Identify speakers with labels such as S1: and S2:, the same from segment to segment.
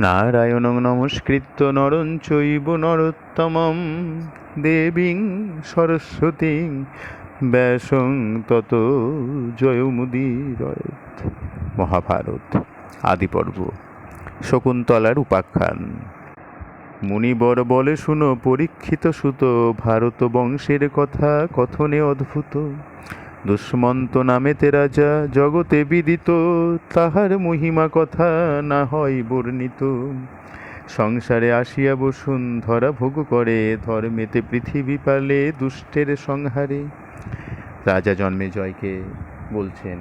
S1: নারায়ণ নমস্কৃত্য নরং চৈব নরোত্তমম দেবীং সরস্বতী ব্যাসং তত জয়মুদীরয়েত। মহাভারত, আদিপর্ব, শকুন্তলার উপাখ্যান। মুনিবর বলে শুনো, পরীক্ষিত সুত, ভারত বংশের কথা, কথনে অদ্ভুত। দুষ্মন্ত নামেতে রাজা জগতে বিদিত, তাহার মহিমা কথা না হয় বর্ণিত। সংসারে আসিয়া বসুন, ধরা ভোগ করে, ধর্মেতে পৃথিবী পালে দুষ্টের সংহারে। রাজা জন্মে জয়কে বলছেন,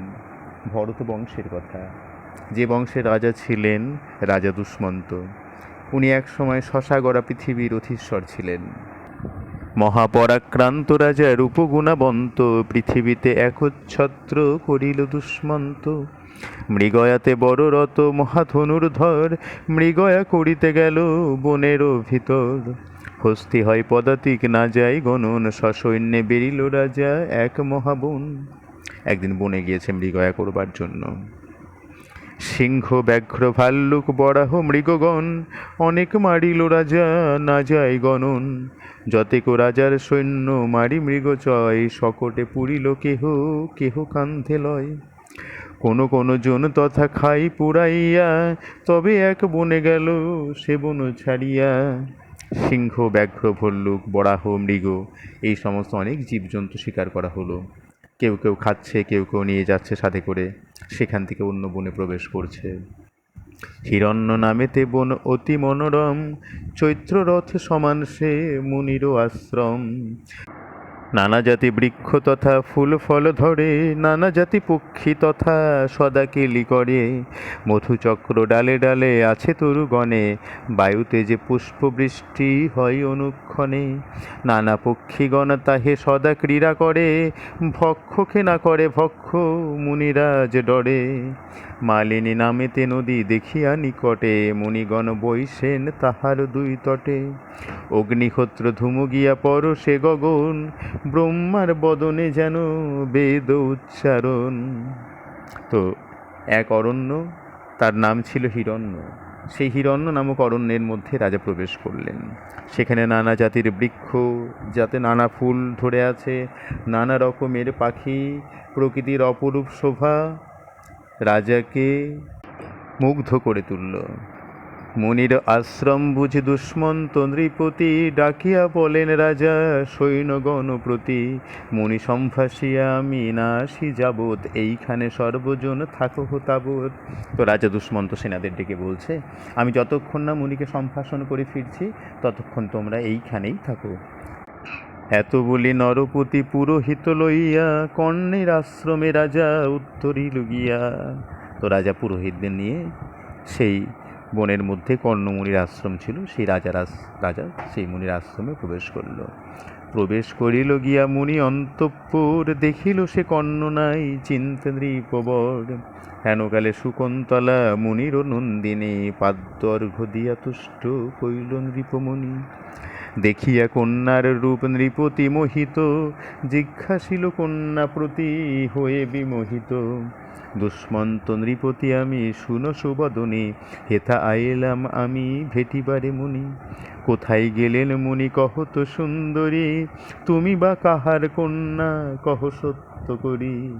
S1: ভরত বংশের কথা। যে বংশের রাজা ছিলেন, রাজা দুষ্মন্ত। উনি একসময় শশাগড়া পৃথিবীর অধীশ্বর ছিলেন। মহাপরাক্রান্ত রাজা রূপগুণাবন্ত, পৃথিবীতে একচ্ছত্র করিল দুষ্মন্ত। মৃগয়াতে বড় রত মহাধনুর্ধর, মৃগয়া করিতে গেল বনেরও ভিতর। হস্তি হয় পদাতিক, না যায় গণন সসৈন্যে বেরিল রাজা এক মহাবন। একদিন বনে গিয়েছে মৃগয়া করবার জন্য। সিংহ ব্যাঘ্র ভাল্লুক বরাহ মৃগগণ, অনেক মারিল রাজা না যায় গণন। যতেক রাজার সৈন্য মারি মৃগচয় শকটে পুরিল কেহ কেহ কান্ধে লয়। কোন কোন জন তথা খাই পুরাইয়া, তবে এক বনে গেল, সে বন ছাড়িয়া। সিংহ ব্যাঘ্র ভল্লুক বরাহ মৃগ, এই সমস্ত অনেক জীবজন্তু শিকার করা হলো। কেউ কেউ খাচ্ছে, কেউ কেউ নিয়ে যাচ্ছে সাথে করে। সেখান থেকে অন্য বনে প্রবেশ করছে। হিরণ্য নামেতে বন অতি মনোরম, চৈত্ররথ সমান সে মুনিরও আশ্রম। নানা জাতি বৃক্ষ তথা ফুল ফল ধরে নানা জাতি পক্ষী তথা সদা কেলি করে। মধুচক্র ডালে ডালে আছে তরুগণে, বায়ুতে যে পুষ্পবৃষ্টি হয় অনুক্ষণে। নানা পক্ষীগণ তাহে সদা ক্রীড়া করে, ভক্ষকে না করে ভক্ষ মুনিরাজ ডরে। মালিনী নামেতে নদী দেখিয়া নিকটে, মুনিগণ বৈশেন তাহার দুই তটে। অগ্নিহোত্র ধুমু গিয়া সে গগন ব্রহ্মার বদনে যেন বেদ উচ্চারণ। তো এক অরণ্য, তার নাম ছিল হিরণ্য। সেই হিরণ্য নামক অরণ্যের মধ্যে রাজা প্রবেশ করলেন। সেখানে নানা জাতির বৃক্ষ, যাতে নানা ফুল ধরে আছে, নানা রকমের পাখি, প্রকৃতির অপরূপ শোভা রাজাকে মুগ্ধ করে তুলল। মুনির আশ্রম বুঝি দুষ্মন্ত নৃপতি ডাকিয়া বলেন, রাজা, সৈন্যগণ প্রতি মুনি সম্ভাসিয়া আমি না আসি যাবৎ, এইখানে সর্বজন থাকো তাবৎ। তো রাজা দুষ্মন্ত সেনাদের ডেকে বলছে, আমি যতক্ষণ না মুনিকে সম্ভাষণ করে ফিরছি, ততক্ষণ তোমরা এইখানেই থাকো। এত বলি নরপতি পুরোহিত লইয়া, কর্ণের আশ্রমে রাজা উত্তরিল লুগিয়া। তো রাজা পুরোহিতদের নিয়ে সেই বনের মধ্যে কর্ণমুনির আশ্রম ছিল, সেই রাজার রাজা সেই মুনির আশ্রমে প্রবেশ করল। প্রবেশ করিল গিয়া মুনি অন্তঃপুর, দেখিল সে কর্ণ নাই, চিন্তা নৃপবর। হেনকালে শকুন্তলা মুনির নন্দিনী পাদ্যর্ঘ দিয়া তুষ্ট কইল নৃপমণি। দেখিয়া কন্যার রূপ নৃপতি মোহিত, জিজ্ঞাসিল কন্যা প্রতি হয়ে বিমোহিত, দুষ্মন্ত নৃপতি, আমি শুনো সুবদনে, হেথা আইলাম আমি ভেটিবারে মুনি, কোথায় গেলেন মুনি কহ তো সুন্দরী, তুমি বা কাহার কন্যা কহ সত্য করি?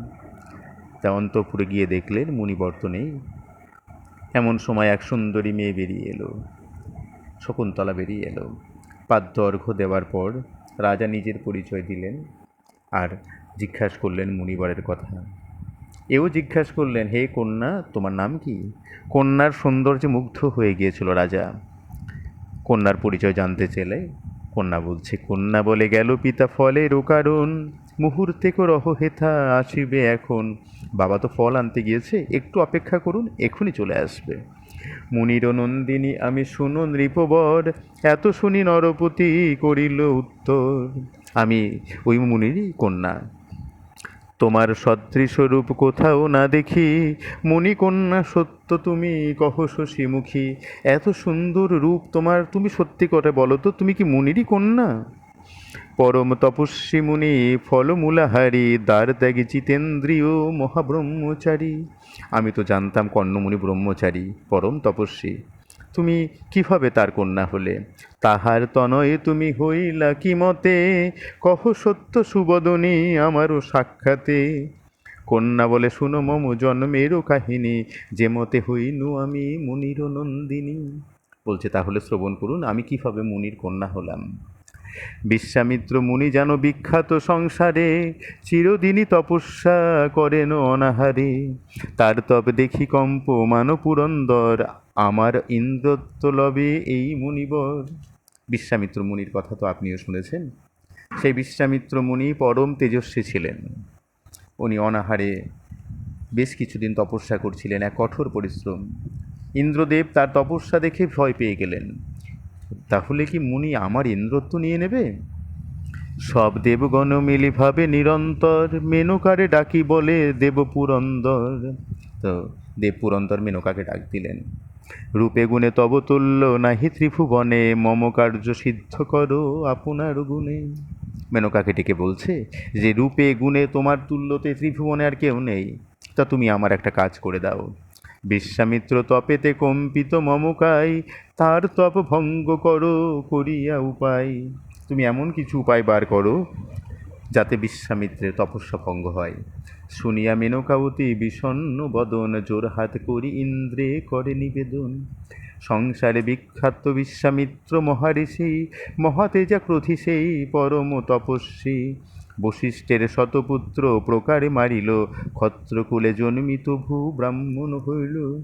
S1: তা অন্তপুরে গিয়ে দেখলেন মুনি বর্তনেই এমন সময় এক সুন্দরী মেয়ে বেরিয়ে এলো, শকুন্তলা বেরিয়ে এলো পাদ্য অর্ঘ্য দেওয়ার পর রাজা নিজের পরিচয় দিলেন আর জিজ্ঞাসা করলেন মুনিবরের কথা। এও জিজ্ঞাসা করলেন, হে কন্যা, তোমার নাম কি? কন্যার সৌন্দর্যে মুগ্ধ হয়ে গিয়েছিল রাজা। কন্যার পরিচয় জানতে চেলে কন্যা বলছে, কন্যা বলে গেল পিতা ফলের কারণ, মুহূর্তে হেথা আসিবে এখন। বাবা তো ফল আনতে গিয়েছে, একটু অপেক্ষা করুন, এখনই চলে আসবে। মুনির নন্দিনী, আমি শুনো নৃপবর এত শুনি নরপতি করিল উত্তর। আমি, ওই মুনিরই কন্যা। তোমার সদৃশ রূপ কোথাও না দেখি মণিকন্যা সত্য তুমি কহ শশীমুখী। এত সুন্দর রূপ তোমার, তুমি সত্যি করে বলো তো, তুমি কি মুনিরই কন্যা? পরম তপস্বী মুনি ফলমূলাহারি, দ্বার ত্যাগী জিতেন্দ্রীয় মহাব্রহ্মচারী। আমি তো জানতাম কর্ণমুনি ব্রহ্মচারী, পরম তপস্বী। তুমি কীভাবে তার কন্যা হলে? তাহার তনয়ে তুমি হইলা কি মতে? কহ সত্য সুবদনী আমারও সাক্ষাতে। কন্যা বলে, শুনো মম, জন্মেরও কাহিনী। যে মতে হইনু আমি মুনির নন্দিনী। বলছে, তাহলে শ্রবণ করুন, আমি কীভাবে মুনির কন্যা হলাম? বিশ্বামিত্র মুনি যেন বিখ্যাত সংসারে, চিরদিনই তপস্যা করেন অনাহারে। তার তব দেখি কম্প মান পুরন্দর, আমার ইন্দ্রত্ব লবে এই মুনিবর। বিশ্বামিত্র মুনির কথা তো আপনিও শুনেছেন। সেই বিশ্বামিত্র মুনি পরম তেজস্বী ছিলেন। উনি অনাহারে বেশ কিছুদিন তপস্যা করছিলেন, এক কঠোর পরিশ্রম। ইন্দ্রদেব তার তপস্যা দেখে ভয় পেয়ে গেলেন। তাহলে কি মুনি আমার ইন্দ্রত্ব নিয়ে নেবে? সব দেবগণ মিলি ভাবে নিরন্তর মেনকারে ডাকি বলে দেব পুরন্দর তো দেব পুরন্দর মেনকাকে ডাক দিলেন। রূপে গুণে তব তুল্য নাহি ত্রিভুবনে, মম কার্য সিদ্ধ করো আপনার গুণে। মেনকাকে ডেকে বলছে যে, রূপে গুণে তোমার তুল্যতে ত্রিভুবনে আর কেউ নেই। তা তুমি আমার একটা কাজ করে দাও। বিশ্বামিত্র তপেতে কম্পিত মমকাই, তার তপ ভঙ্গ করো, করিয়া উপায়। তুমি এমন কিছু উপায় বার করো, যাতে বিশ্বামিত্রের তপস্যা ভঙ্গ হয়। শুনিয়া মেনকাবতী বিষণ্ণ বদন জোর হাত করি ইন্দ্রে করে নিবেদন। সংসারে বিখ্যাত বিশ্বামিত্র মহারিষি, মহাতেজা ক্রোধি সেই পরম তপস্বী। বশিষ্ঠের শতপুত্র প্রকারে মারিল, ক্ষত্রকুলে জন্মিত ভূ ব্রাহ্মণ হইল।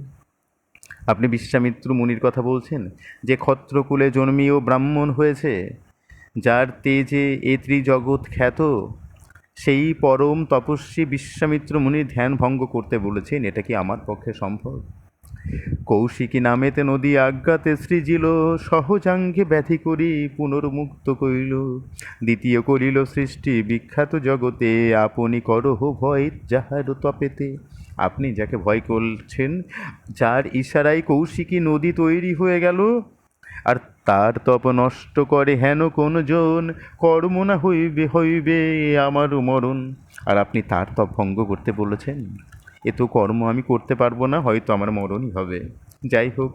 S1: আপনি বিশ্বামিত্র মুনির কথা বলছেন, যে ক্ষত্রকুলে জন্মিও ব্রাহ্মণ হয়েছে, যার তেজে এ ত্রিজগৎ খ্যাত, সেই পরম তপস্বী বিশ্বামিত্র মুনির ধ্যান ভঙ্গ করতে বলেছেন, এটা কি আমার পক্ষে সম্ভব? কৌশিকী নামেতে নদী আজ্ঞাতে সৃজিল সহজাঙ্গে ব্যাধি করি পুনর্মুক্ত করিল। দ্বিতীয় করিল সৃষ্টি, বিখ্যাত জগতে আপনি করহ ভয় যাহার তপেতে। আপনি যাকে ভয় করছেন, যার ইশারায় কৌশিকী নদী তৈরি হয়ে গেল। আর তার তপ নষ্ট করে হেন কোন জন, কর্ম না হইবে হইবে আমারও মরণ। আর আপনি তার তপ ভঙ্গ করতে বলেছেন। এ তো কর্ম আমি করতে পারব না, হয়তো আমার মরণই হবে। যাই হোক,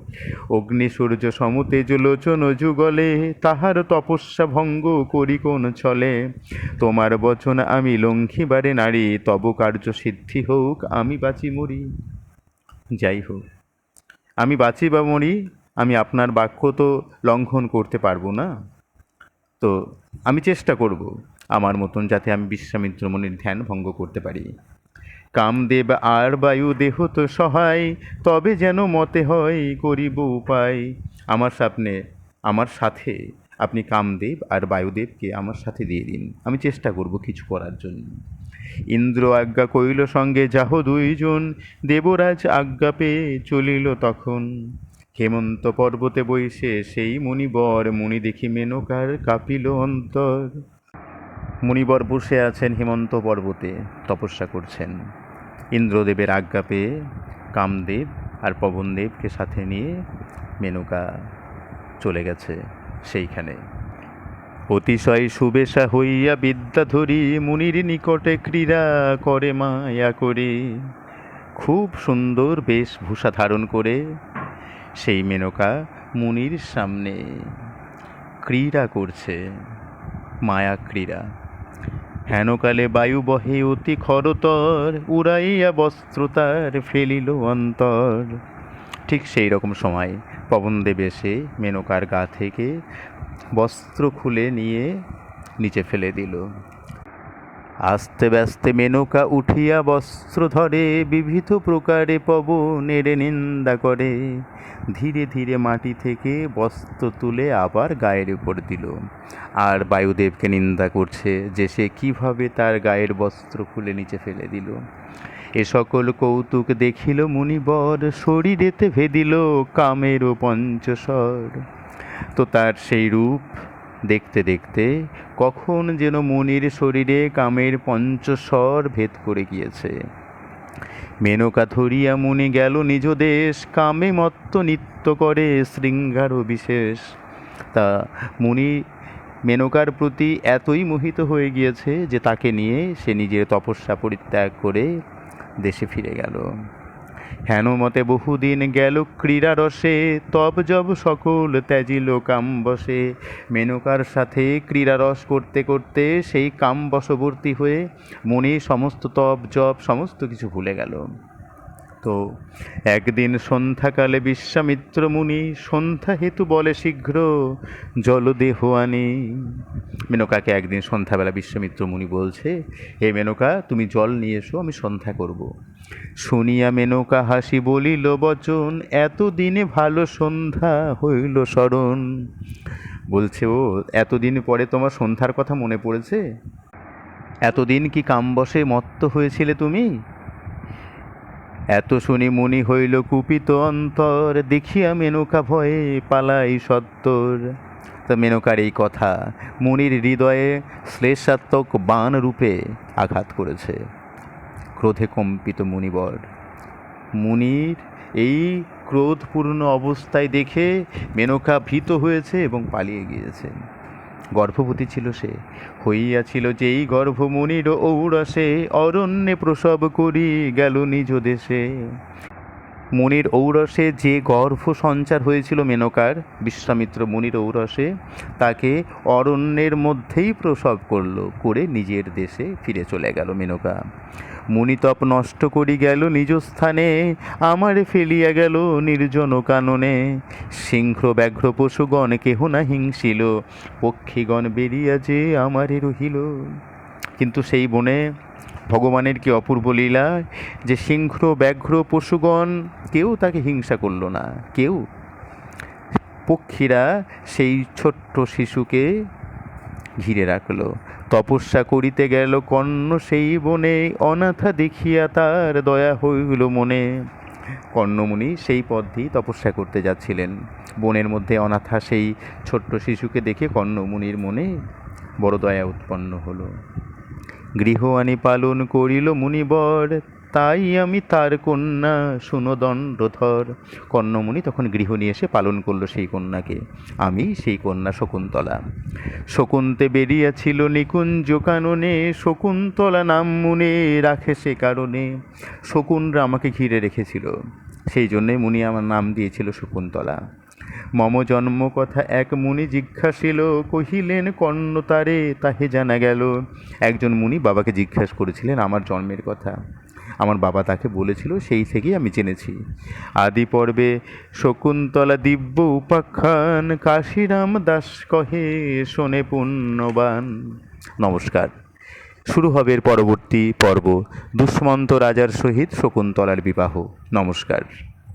S1: অগ্নি সূর্য সমতেজ লোচন যুগলে, তাহার তপস্যা ভঙ্গ করি কোন ছলে। তোমার বচন আমি লঙ্ঘিবারে নারী, তব কার্য সিদ্ধি হোক, আমি বাঁচি মরি। যাই হোক, আমি বাঁচি বা মরি, আমি আপনার বাক্য তো লঙ্ঘন করতে পারব না। তো আমি চেষ্টা করব আমার মতন যাতে আমি বিশ্বামিত্র মনির ধ্যান ভঙ্গ করতে পারি। কামদেব আর বায়ু তো সহায়, তবে যেন মতে হয় করিব উপায়। আমার স্বপ্নে, আমার সাথে আপনি কামদেব আর বায়ুদেবকে আমার সাথে দিয়ে দিন। আমি চেষ্টা করব কিছু করার জন্য। ইন্দ্র আজ্ঞা কইল, সঙ্গে যাহ দুইজন। দেবরাজ আজ্ঞা পেয়ে চলিল তখন। হেমন্ত পর্বতে বইসে সেই মুনিবর। মুনি দেখি মেনকার কাপিল অন্তর। মুনিবর বসে আছেন হেমন্ত পর্বতে, তপস্যা করছেন। ইন্দ্রদেবের আজ্ঞা পেয়ে কামদেব আর পবনদেবকে সাথে নিয়ে মেনকা চলে গেছে সেইখানে। অতিশয় সুবেশা হইয়া বিদ্যাধরী মুনির নিকটে ক্রীড়া করে মায়া করে, খুব সুন্দর বেশভূষা ধারণ করে সেই মেনকা মুনির সামনে ক্রীড়া করছে, মায়া ক্রীড়া। হেনকালে বায়ু বহে অতি খরতর, উড়াইয়া বস্ত্র তার ফেলিল অন্তর। ঠিক সেই রকম সময় পবনদেব এসে মেনকার গা থেকে বস্ত্র খুলে নিয়ে নিচে ফেলে দিল। আস্তে ব্যস্তে মেনকা উঠিয়া বস্ত্র ধরে, বিবিধ প্রকারে পবনের নিন্দা করে। ধীরে ধীরে মাটি থেকে বস্ত্র তুলে আবার গায়ের উপর দিল। আর বায়ুদেবকে নিন্দা করছে যে সে কীভাবে তার গায়ের বস্ত্র খুলে নিচে ফেলে দিল। এ সকল কৌতুক দেখিল মুনিবর, শরীরেতে ভেদিল কামেরও পঞ্চস্বর। তো তার সেই রূপ দেখতে দেখতে কখন যেন মুনির শরীরে কামের পঞ্চস্বর ভেদ করে গিয়েছে। মেনকা ধরিয়া মুনি গেল নিজ দেশ, কামে মত্ত নিত্য করে শৃঙ্গার বিশেষ তা মুনি মেনকার প্রতি এতই মোহিত হয়ে গিয়েছে যে তাকে নিয়ে সে নিজের তপস্যা পরিত্যাগ করে দেশে ফিরে গেল। হেনমতে বহুদিন গেল ক্রীড়া রসে, তব জব সকল ত্যাজিল কাম বসে। মেনকার সাথে ক্রীড়া রস করতে করতে সেই কাম বশবর্তী হয়ে মনে সমস্ত তপ জপ সমস্ত কিছু ভুলে গেল। তো। একদিন সন্ধ্যাকালে বিশ্বামিত্র মুনি সন্ধ্যা হেতু বলে শীঘ্র জলদেহ আনি। মেনকাকে একদিন সন্ধ্যাবেলা বিশ্বামিত্র মুনি বলছে, হে মেনকা, তুমি জল নিয়ে এসো, আমি সন্ধ্যা করব। শুনিয়া মেনকা হাসি বলিল, বচন, এতদিনে ভালো সন্ধ্যা হইল স্মরণ বলছে, ও, এতদিন পরে তোমার সন্ধ্যার কথা মনে পড়েছে? এতদিন কি কামবশে মত্ত হয়েছিলে তুমি? এত শুনি মুনি হইল কুপিত অন্তর, দেখিয়া মেনকা ভয়ে পালাই সত্তর। তা মেনকার এই কথা মুনির হৃদয়ে শ্লেষাত্মক বাণ রূপে আঘাত করেছে। ক্রোধে কম্পিত মুনিবর। মুনির এই ক্রোধপূর্ণ অবস্থায় দেখে মেনকা ভীত হয়েছে এবং পালিয়ে গিয়েছে গর্ভবতী ছিল সে। হইয়াছিল যেই গর্ভমুনির ঔরসে অরণ্যে প্রসব করি গেল নিজ দেশে। মুনির ঔরসে যে গর্ভ সঞ্চার হয়েছিল মেনকার বিশ্বামিত্র মুনির ঔরসে, তাকে অরণ্যের মধ্যেই প্রসব করল, করে নিজের দেশে ফিরে চলে গেল মেনকা। মুনিতপ নষ্ট করি গেল নিজ স্থানে, আমারে ফেলিয়া গেল নির্জন কাননে। সিংহ ব্যাঘ্র পশুগণ কেহ না হিংসিল, পক্ষীগণ বেরিয়া যে আমারে রহিল। কিন্তু সেই বনে ভগবানের কি অপূর্ব লীলা? যে সিংহ, ব্যাঘ্র, পশুগণ, কেউ তাকে হিংসা করল না। কেউ? পক্ষীরা সেই ছোট্ট শিশুকে ঘিরে রাখল। তপস্যা করিতে গেল কর্ণ সেই বনে। অনাথা দেখিয়া তার দয়া হইল মনে। কর্ণমুনি সেই পথ তপস্যা করতে যাচ্ছিলেন। বনের মধ্যে অনাথা সেই ছোট্ট শিশুকে দেখে কর্ণমুনির মনে বড় দয়া উৎপন্ন হলো। গৃহ আনি পালন করিল মুনিবর, তাই আমি তার কন্যা সুনদণ্ডধর। কর্ণমুনি তখন গৃহ নিয়ে এসে পালন করল সেই কন্যাকে। আমি সেই কন্যা শকুন্তলা। শকুন্তে বেরিয়াছিল নিকুঞ্জ কাননে, শকুন্তলা নাম মুনে রাখে সে কারণে। শকুনরা আমাকে ঘিরে রেখেছিল। সেই জন্যে মুনি আমার নাম দিয়েছিল শকুন্তলা। মম জন্ম কথা এক মুনি জিজ্ঞাসিল, কহিলেন, কর্ণ তারে? তাহে জানা গেল, একজন মুনি বাবাকে জিজ্ঞাসা করেছিলেন আমার জন্মের কথা। আমার বাবা তাকে বলেছিল, সেই থেকেই আমি জেনেছি। আদি পর্বে শকুন্তলা দিব্য উপাখ্যান, কাশিরাম দাস কহে, শোনে পুণ্যবান। নমস্কার। শুরু হবে পরবর্তী পর্ব দুষ্মন্ত রাজার সহিত শকুন্তলার বিবাহ। নমস্কার।